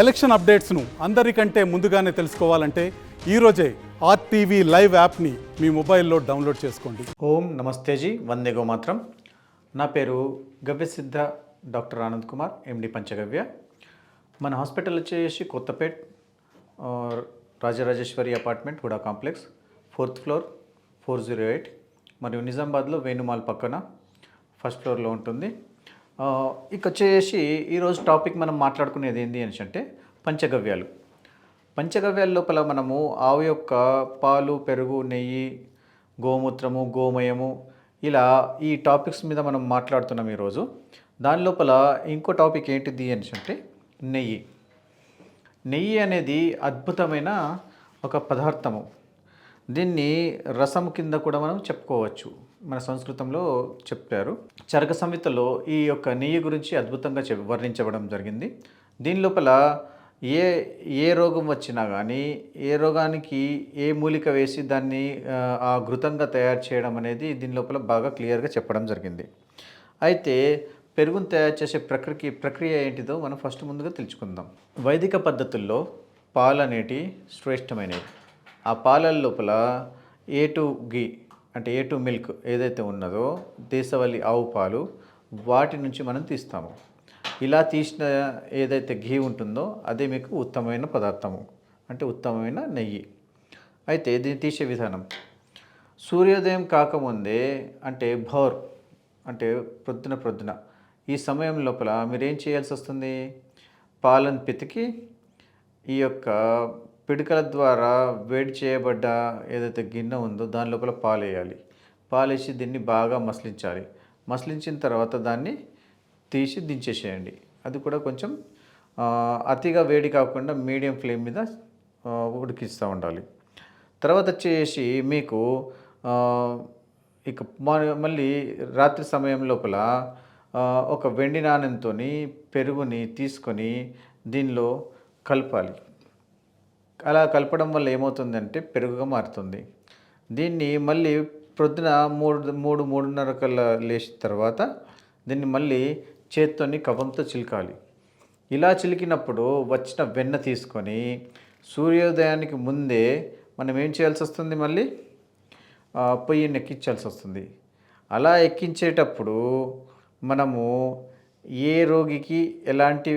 Election అప్డేట్స్ను అందరికంటే ముందుగానే తెలుసుకోవాలంటే ఈరోజే ఆర్టీవీ లైవ్ యాప్ని మీ మొబైల్లో డౌన్లోడ్ చేసుకోండి. ఓం నమస్తేజీ వందే గోమాత్రం. నా పేరు గవ్యసిద్ధ డాక్టర్ ఆనంద్ కుమార్ ఎండి పంచగవ్య. మన హాస్పిటల్ వచ్చేసి Kothapet Rajarajeshwari apartment HUDA complex fourth floor four zero eight. మరియు నిజామాబాద్లో వేణుమాల్ పక్కన ఫస్ట్ ఫ్లోర్లో ఉంటుంది. ఇక వచ్చేసి ఈరోజు టాపిక్ మనం మాట్లాడుకునేది ఏంటి అని అంటే పంచగవ్యాలు. పంచగవ్యాల లోపల మనము ఆవు యొక్క పాలు పెరుగు నెయ్యి గోమూత్రము గోమయము ఇలా ఈ టాపిక్స్ మీద మనం మాట్లాడుతున్నాం ఈరోజు దాని లోపల ఇంకో టాపిక్ ఏంటిది అని అంటే నెయ్యి. నెయ్యి అనేది అద్భుతమైన ఒక పదార్థము. దీన్ని రసం కింద కూడా మనం చెప్పుకోవచ్చు. మన సంస్కృతంలో చెప్పారు. చరక సంహితలో ఈ యొక్క నెయ్యి గురించి అద్భుతంగా చె వర్ణించబడం జరిగింది. దీని లోపల ఏ ఏ రోగం వచ్చినా కానీ ఏ రోగానికి ఏ మూలిక వేసి దాన్ని ఆ, ఘృతంగా తయారు చేయడం అనేది దీని లోపల బాగా క్లియర్గా చెప్పడం జరిగింది. అయితే పెరుగును తయారు చేసే ప్రక్రియ ప్రక్రియ ఏంటిదో మనం ఫస్ట్ ముందుగా తెలుసుకుందాం. వైదిక పద్ధతుల్లో పాలు అనేటి శ్రేష్టమైనవి. ఆ పాలల లోపల ఏ టు గీ అంటే ఏ టు మిల్క్ ఏదైతే ఉన్నదో దేశవల్లి ఆవు పాలు వాటి నుంచి మనం తీస్తాము. ఇలా తీసిన ఏదైతే ఘీ ఉంటుందో అదే మీకు ఉత్తమమైన పదార్థము అంటే ఉత్తమమైన నెయ్యి. అయితే దీన్ని తీసే విధానం. సూర్యోదయం కాకముందే అంటే భోర్ అంటే ప్రొద్దున ప్రొద్దున. ఈ సమయం లోపల మీరేం చేయాల్సి వస్తుంది పాలను పితికి ఈ యొక్క పిడకల ద్వారా వేడి చేయబడ్డ ఏదైతే గిన్నె ఉందో దాని లోపల పాలు వేయాలి పాలేసి దీన్ని బాగా మసలించాలి. మసలించిన తర్వాత దాన్ని తీసి దించేసేయండి. అది కూడా కొంచెం అతిగా వేడి కాకుండా మీడియం ఫ్లేమ్ మీద ఉడికిస్తూ ఉండాలి. తర్వాత వచ్చేసి మీకు ఇక మళ్ళీ రాత్రి సమయం లోపల ఒక వెండి నాణ్యంతో పెరుగుని తీసుకొని దీనిలో కలపాలి. అలా కలపడం వల్ల ఏమవుతుందంటే పెరుగుగా మారుతుంది. దీన్ని మళ్ళీ ప్రొద్దున మూడు మూడు మూడున్నర కల్లా లేచిన తర్వాత దీన్ని మళ్ళీ చేత్తోని కవంతో చిలకాలి. ఇలా చిలికినప్పుడు వచ్చిన వెన్న తీసుకొని సూర్యోదయానికి ముందే మనం ఏం చేయాల్సి వస్తుంది మళ్ళీ? పొయ్యిని ఎక్కించాల్సి వస్తుంది. అలా ఎక్కించేటప్పుడు మనము ఏ రోగికి ఎలాంటి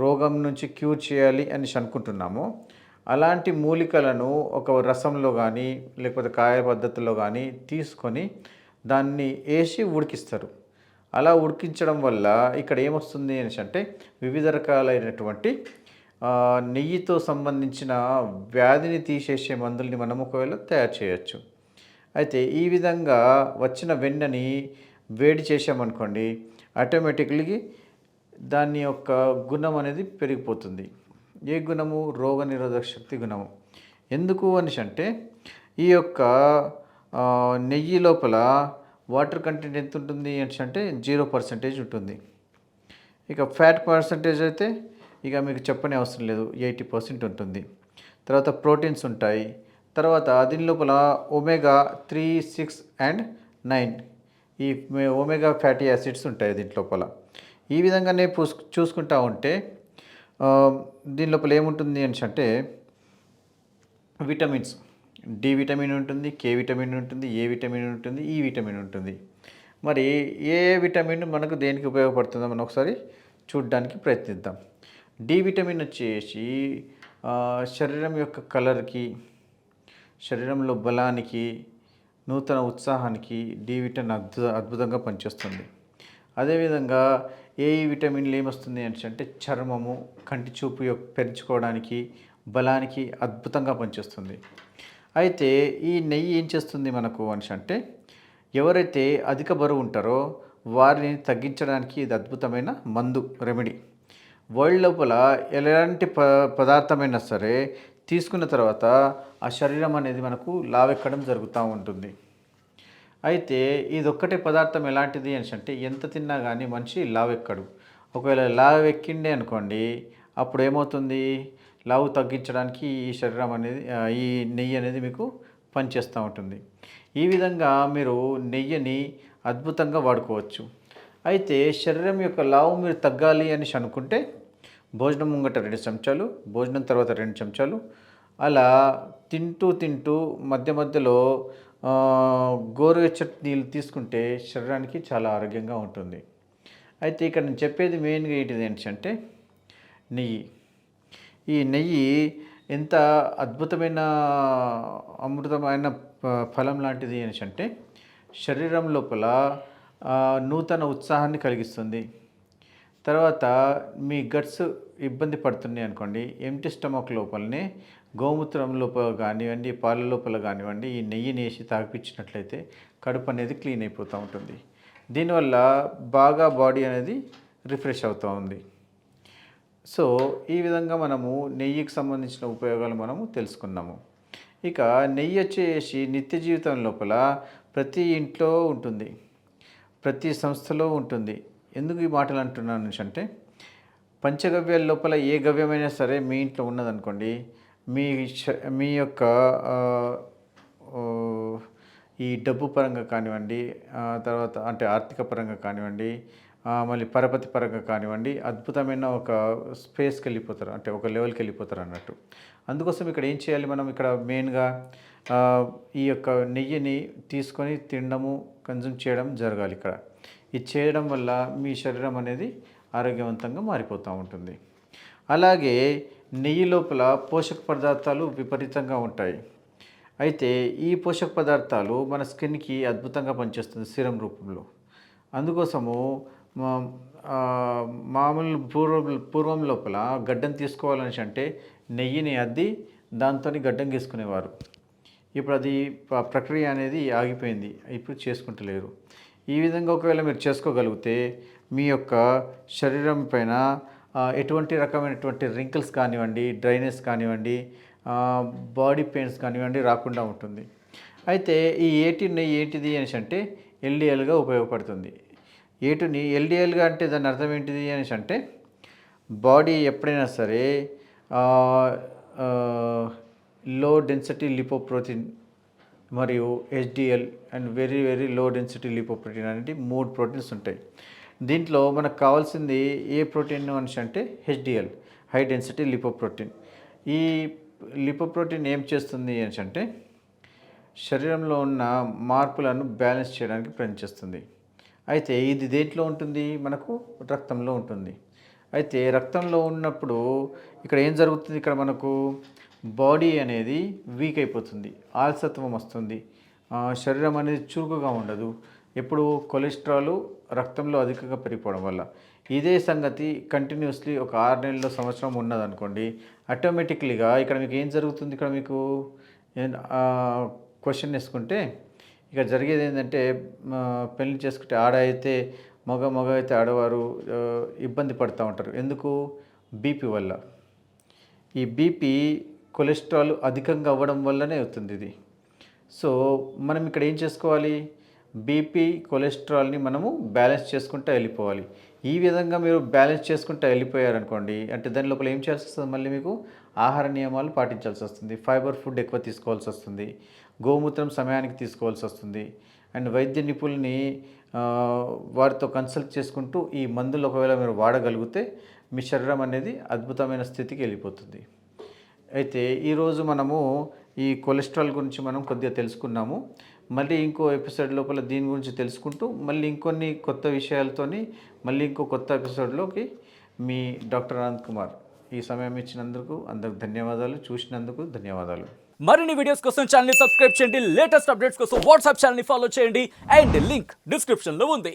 రోగం నుంచి క్యూర్ చేయాలి అని అనుకుంటున్నామో అలాంటి మూలికలను ఒక రసంలో కానీ లేకపోతే కాయ పద్ధతిలో కానీ తీసుకొని దాన్ని వేసి ఉడికిస్తారు. అలా ఉడికించడం వల్ల ఇక్కడ ఏమొస్తుంది అనేసి అంటే వివిధ రకాలైనటువంటి నెయ్యితో సంబంధించిన వ్యాధిని తీసేసే మందుల్ని మనం ఒకవేళ తయారు చేయొచ్చు. అయితే ఈ విధంగా వచ్చిన వెన్నని వేడి చేసామనుకోండి ఆటోమేటిక్లీ దాని యొక్క గుణం అనేది పెరిగిపోతుంది. ఏ గుణము? రోగ నిరోధక శక్తి గుణము. ఎందుకు అనేసి అంటే ఈ యొక్క నెయ్యి లోపల వాటర్ కంటెంట్ ఎంత ఉంటుంది అనేసి అంటే జీరో పర్సెంటేజ్ ఉంటుంది. ఇక ఫ్యాట్ పర్సంటేజ్ అయితే ఇక మీకు చెప్పనే అవసరం లేదు. ఎయిటీ పర్సెంట్ ఉంటుంది. తర్వాత ప్రోటీన్స్ ఉంటాయి. తర్వాత దీని లోపల omega three six and nine. ఈ ఒమేగా ఫ్యాటీ యాసిడ్స్ ఉంటాయి దీంట్లోపల. ఈ విధంగానే పూస్ చూసుకుంటా ఉంటే దీని లోపల ఏముంటుంది అని అంటే విటమిన్స్. డి విటమిన్ ఉంటుంది కే విటమిన్ ఉంటుంది ఏ విటమిన్ ఉంటుంది ఈ విటమిన్ ఉంటుంది. మరి ఏ విటమిన్ మనకు దేనికి ఉపయోగపడుతుందో మనం ఒకసారి చూడడానికి ప్రయత్నిద్దాం. డి విటమిన్ వచ్చేసి శరీరం యొక్క కలర్కి శరీరంలో బలానికి నూతన ఉత్సాహానికి డి విటమిన్ అద్భుత అద్భుతంగా పనిచేస్తుంది. అదేవిధంగా ఏ విటమిన్లు ఏమొస్తుంది అని అంటే చర్మము కంటి చూపు యొక్క పెంచుకోవడానికి బలానికి అద్భుతంగా పనిచేస్తుంది. అయితే ఈ నెయ్యి ఏం చేస్తుంది మనకు అని అంటే ఎవరైతే అధిక బరువు ఉంటారో వారిని తగ్గించడానికి ఇది అద్భుతమైన మందు రెమెడీ. వరల్డ్ లోపల ఎలాంటి ప పదార్థమైనా సరే తీసుకున్న తర్వాత ఆ శరీరం అనేది మనకు లావెక్కడం జరుగుతూ ఉంటుంది. అయితే ఇది ఒక్కటే పదార్థం ఎలాంటిది అని అంటే ఎంత తిన్నా కానీ మనిషి లావెక్కడు. ఒకవేళ లావు ఎక్కిండే అనుకోండి అప్పుడు ఏమవుతుంది లావు తగ్గించడానికి ఈ శరీరం అనేది ఈ నెయ్యి అనేది మీకు పనిచేస్తూ ఉంటుంది. ఈ విధంగా మీరు నెయ్యిని అద్భుతంగా వాడుకోవచ్చు. అయితే శరీరం యొక్క లావు మీరు తగ్గాలి అని అనుకుంటే భోజనం ముంగట రెండు చెంచాలు భోజనం తర్వాత రెండు చెంచాలు అలా తింటూ తింటూ మధ్య మధ్యలో గోరువెచ్చటి నీళ్ళు తీసుకుంటే శరీరానికి చాలా ఆరోగ్యంగా ఉంటుంది. అయితే ఇక్కడ నేను చెప్పేది మెయిన్గా ఏంటిది ఏంటంటే నెయ్యి. ఈ నెయ్యి ఎంత అద్భుతమైన అమృతమైన ఫలం లాంటిది ఏంటంటే శరీరం లోపల నూతన ఉత్సాహాన్ని కలిగిస్తుంది. తర్వాత మీ గట్స్ ఇబ్బంది పడుతున్నాయి అనుకోండి ఎంటీ స్టమక్ లోపలనే గోమూత్రం లోపల కానివ్వండి పాల లోపల కానివ్వండి ఈ నెయ్యిని వేసి తాగిపించినట్లయితే కడుపు అనేది క్లీన్ అయిపోతూ ఉంటుంది. దీనివల్ల బాగా బాడీ అనేది రిఫ్రెష్ అవుతూ ఉంది. సో ఈ విధంగా మనము నెయ్యికి సంబంధించిన ఉపయోగాలు మనము తెలుసుకున్నాము. ఇక నెయ్యి వచ్చేసి నిత్య జీవితం లోపల ప్రతి ఇంట్లో ఉంటుంది. ప్రతి సంస్థలో ఉంటుంది. ఎందుకు ఈ మాటలు అంటున్నాను అంటే పంచగవ్యాల లోపల ఏ గవ్యమైనా సరే మీ ఇంట్లో ఉన్నదనుకోండి మీ మీ యొక్క ఈ డబ్బు పరంగా కానివ్వండి తర్వాత అంటే ఆర్థిక పరంగా కానివ్వండి మళ్ళీ పరపతి పరంగా కానివ్వండి అద్భుతమైన ఒక స్పేస్కి వెళ్ళిపోతారు అంటే ఒక లెవెల్కి వెళ్ళిపోతారు అన్నట్టు. అందుకోసం ఇక్కడ ఏం చేయాలి మనం ఇక్కడ మెయిన్గా ఈ యొక్క నెయ్యిని తీసుకొని తినడము కన్జ్యూమ్ చేయడం జరగాలి ఇక్కడ. ఇది చేయడం వల్ల మీ శరీరం అనేది ఆరోగ్యవంతంగా మారిపోతూ ఉంటుంది. అలాగే నెయ్యి లోపల పోషక పదార్థాలు విపరీతంగా ఉంటాయి. అయితే ఈ పోషక పదార్థాలు మన స్కిన్కి అద్భుతంగా పనిచేస్తుంది సిరం రూపంలో. అందుకోసము మామూలు పూర్వం పూర్వం లోపల గడ్డం తీసుకోవాలని అంటే నెయ్యిని అద్ది దాంతో గడ్డం గీసుకునేవారు. ఇప్పుడు అది ప్రక్రియ అనేది ఆగిపోయింది. ఇప్పుడు చేసుకుంటలేరు. ఈ విధంగా ఒకవేళ మీరు చేసుకోగలిగితే మీ యొక్క శరీరం పైన ఎటువంటి రకమైనటువంటి రింకిల్స్ కానివ్వండి డ్రైనెస్ కానివ్వండి బాడీ పెయిన్స్ కానివ్వండి రాకుండా ఉంటుంది. అయితే ఈ ఏటి నెయ్యి ఏంటిది అనేసి అంటే ఎల్డిఎల్గా ఉపయోగపడుతుంది. ఏటుని ఎల్డిఎల్గా అంటే దాని అర్థం ఏంటిది అనేసి అంటే బాడీ ఎప్పుడైనా సరే లో డెన్సిటీ లిపోప్రోటీన్ మరియు HDL and very very low density lipoprotein అనేది మూడు ప్రోటీన్స్ ఉంటాయి. దీంట్లో మనకు కావాల్సింది ఏ ప్రోటీన్ అనేసి అంటే హెచ్డిఎల్ హై డెన్సిటీ లిపోప్రోటీన్ ఈ లిపోప్రోటీన్ ఏం చేస్తుంది అని అంటే శరీరంలో ఉన్న మార్పులను బ్యాలెన్స్ చేయడానికి ప్రయత్నిస్తుంది. అయితే ఇది దేంట్లో ఉంటుంది? మనకు రక్తంలో ఉంటుంది. అయితే రక్తంలో ఉన్నప్పుడు ఇక్కడ ఏం జరుగుతుంది? ఇక్కడ మనకు బాడీ అనేది వీక్ అయిపోతుంది ఆలసత్వం వస్తుంది. శరీరం అనేది చురుకుగా ఉండదు. ఎప్పుడు కొలెస్ట్రాల్ రక్తంలో అధికంగా పెరిగిపోవడం వల్ల. ఇదే సంగతి కంటిన్యూస్లీ ఒక ఆరు నెలల సంవత్సరం ఉన్నదనుకోండి ఆటోమేటిక్లీగా ఇక్కడ మీకు ఏం జరుగుతుంది? ఇక్కడ మీకు క్వశ్చన్ వేసుకుంటే ఇక్కడ జరిగేది ఏంటంటే పెళ్ళి చేసుకుంటే ఆడ అయితే మగ మగ అయితే ఆడవారు ఇబ్బంది పడుతూ ఉంటారు. ఎందుకు? బీపీ వల్ల. ఈ బీపీ కొలెస్ట్రాల్ అధికంగా అవ్వడం వల్లనే అవుతుంది ఇది. సో మనం ఇక్కడ ఏం చేసుకోవాలి? బీపీ కొలెస్ట్రాల్ని మనము బ్యాలెన్స్ చేసుకుంటూ వెళ్ళిపోవాలి. ఈ విధంగా మీరు బ్యాలెన్స్ చేసుకుంటూ వెళ్ళిపోయారనుకోండి అంటే దాని లోపల ఏం చేయాల్సి వస్తుంది? మళ్ళీ మీకు ఆహార నియమాలు పాటించాల్సి వస్తుంది. ఫైబర్ ఫుడ్ ఎక్కువ తీసుకోవాల్సి వస్తుంది. గోమూత్రం సమయానికి తీసుకోవాల్సి వస్తుంది. అండ్ వైద్య నిపుణుల్ని వారితో కన్సల్ట్ చేసుకుంటూ ఈ మందులు ఒకవేళ మీరు వాడగలిగితే మీ శరీరం అనేది అద్భుతమైన స్థితికి వెళ్ళిపోతుంది. అయితే ఈరోజు మనము ఈ కొలెస్ట్రాల్ గురించి మనం కొద్దిగా తెలుసుకున్నాము. మళ్ళీ ఇంకో ఎపిసోడ్ లోపల దీని గురించి తెలుసుకుంటూ మళ్ళీ ఇంకొన్ని కొత్త విషయాలతోని మళ్ళీ ఇంకో కొత్త ఎపిసోడ్లోకి మీ డాక్టర్ అనంత్ కుమార్. ఈ సమయం ఇచ్చినందుకు అందరికి ధన్యవాదాలు. చూసినందుకు ధన్యవాదాలు. మరిన్ని వీడియోస్ కోసం ఛానల్ సబ్స్క్రైబ్ చేయండి. లేటెస్ట్ అప్డేట్స్ కోసం వాట్సాప్ ఛానల్ ఫాలో చేయండి. అండ్ లింక్ డిస్క్రిప్షన్లో ఉంది.